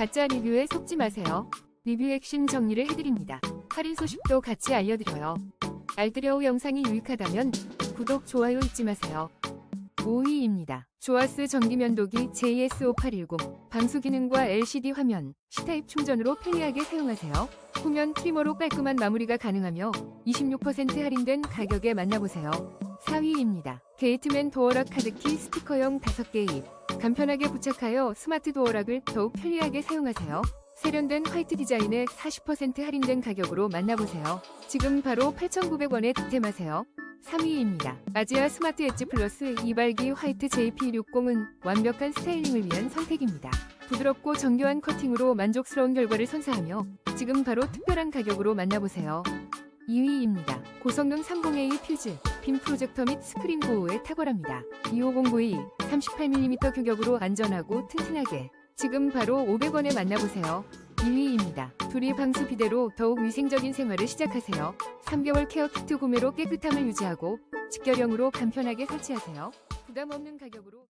가짜 리뷰에 속지 마세요. 리뷰 액션 정리를 해드립니다. 할인 소식도 같이 알려드려요. 알뜰여우 영상이 유익하다면 구독, 좋아요 잊지 마세요. 5위입니다. 조아스 전기면도기 JS5810 방수 기능과 LCD 화면, C타입 충전으로 편리하게 사용하세요. 후면 트리머로 깔끔한 마무리가 가능하며 26% 할인된 가격에 만나보세요. 4위입니다. 게이트맨 도어락 카드키 스티커형 5개 입 간편하게 부착하여 스마트 도어락을 더욱 편리하게 사용하세요. 세련된 화이트 디자인에 40% 할인된 가격으로 만나보세요. 지금 바로 8,900원에 득템하세요. 3위입니다. 아지아 스마트 엣지 플러스 이발기 화이트 JP60은 완벽한 스타일링을 위한 선택입니다. 부드럽고 정교한 커팅으로 만족스러운 결과를 선사하며 지금 바로 특별한 가격으로 만나보세요. 2위입니다. 고성능 30A 퓨즈, 빔 프로젝터 및 스크린 보호에 탁월합니다. 2509이 38mm 규격으로 안전하고 튼튼하게 지금 바로 500원에 만나보세요. 2위입니다. 둘이 방수 비대로 더욱 위생적인 생활을 시작하세요. 3개월 케어 키트 구매로 깨끗함을 유지하고 직결형으로 간편하게 설치하세요. 부담 없는 가격으로